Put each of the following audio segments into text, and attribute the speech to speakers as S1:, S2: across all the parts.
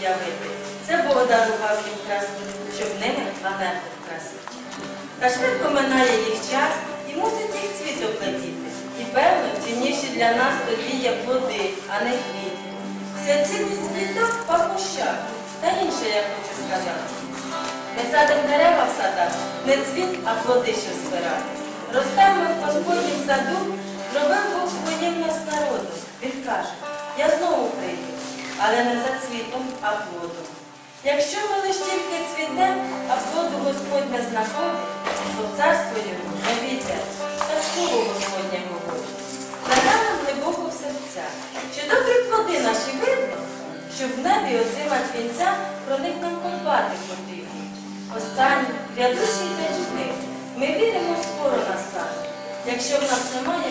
S1: було уявити. Це Бог дарував їм красу, щоб ними планету вкрасити. Та швидко минає їх час і мусить їх цвіт оплетіти. І певно, цінніші для нас тоді є плоди, а не квіти. Вся цінність квіток в пахощах. Та інше я хочу сказати. Ми садимо дерева в садах, не цвіт, а плоди, що збирати. Ростемо в Господнім саду, зробив Бог своїм нас народу. Він каже, я знову прийду, але не за цвітом, а плодом. Якщо ми лиш тільки цвітем, а плоду Господь не знаходить, то царство його не війде, так слово Господнє говорить. Заглянемо глибоко в серця, чи добрі плоди наші видно, щоб в небі отримати вінця, про них нам подбати потрібно. Останній рядущий день жнив, ми віримо, скоро настане. Якщо в нас немає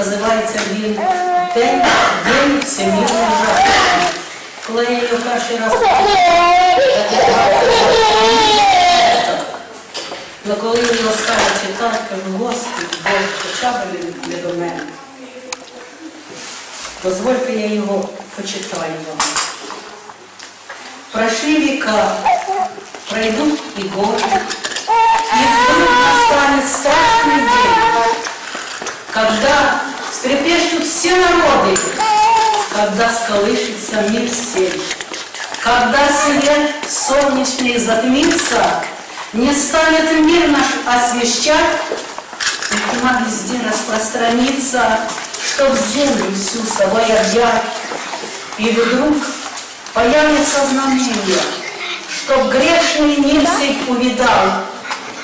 S2: Називається він День, День всемірної жертви. Коли я його перший раз але коли я його стала читати, кажу, Господи, Бог, хоча б не до мене. Позвольте я его почитаю вам. Прошли века, пройдут и годы, и вдруг настанет страшный день, когда скрепещут все народы, когда сколышется мир сей, когда свет солнечный затмится, не станет мир наш освещать, и тьма везде распространится, чтоб землю всю собой объять. И вдруг появится знамение, чтоб грешный мир сей увидал.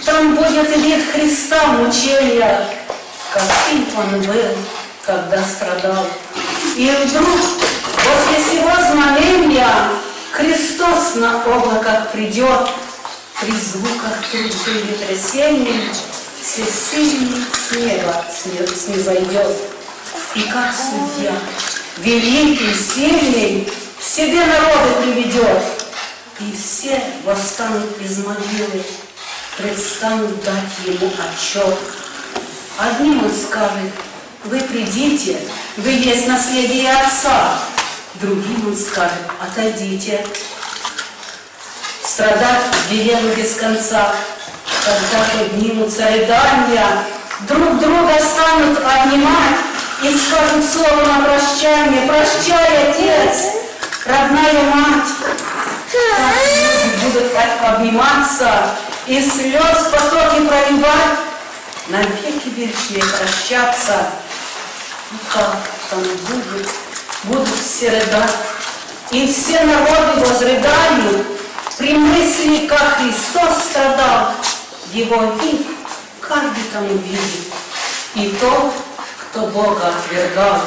S2: Там будет вид Христа мучения, каким он был, когда страдал. И вдруг после сего знамения Христос на облаках придет, При звуках трубы ветросенней Все сильный с неба сне- снизойдет. И как судья, великий, сильный, К себе народы приведет. И все восстанут из могилы, Предстанут дать ему отчет. Одним он скажет, вы придите, вы есть наследие отца. Другим он скажет, отойдите. Страдать велел без конца, когда поднимутся рыдания, друг друга станут обнимать и скажут слово на прощание, прощай, отец, родная мать. Так люди будут обниматься и слез потоки проливать, навеки вечные прощаться. Как там будет, будут все рыдать, и все народы возрыдают при мысли, как Христос страдал, его вид каждый там увидит, и тот, кто Бога отвергал.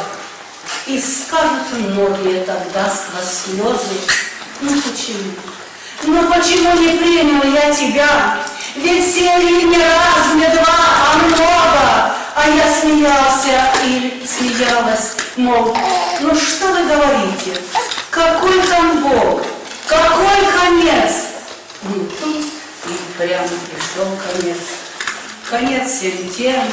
S2: И скажут многие тогда сквозь слезы, ну почему? Ну почему не принял я тебя? Ведь сели не раз, не два, а много. А я смеялся или смеялась, мол, ну что вы говорите? Какой там Бог? Какой конец? Ну тут и прямо пришел конец. Конец всем тем,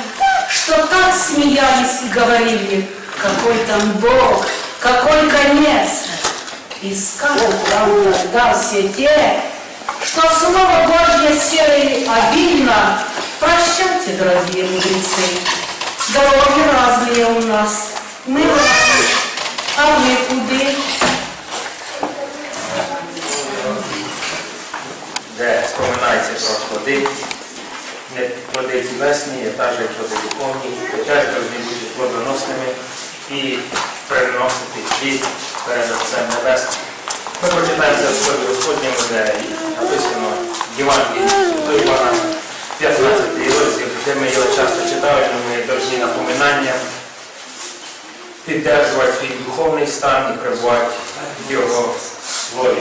S2: что так смеялись и говорили, какой там Бог, какой конец. И скажут там тогда все те, что Слово Божье серое обильно. Прощайте, дорогие мудрецы, дороги разные у нас. Мы разные, а вы куды?
S3: де споминається про плоди, не плоди тілесні, а також плоди духовні, хоча повинні бути плодоносними і приносити плід перед Отцем Небесним. Ми прочитаємо це в Слові Господньому, де написано в Євангелії Святої Івана, 15 років, де ми його часто читаємо, ми повинні напоминання піддержувати свій духовний стан і перебувати в його слові.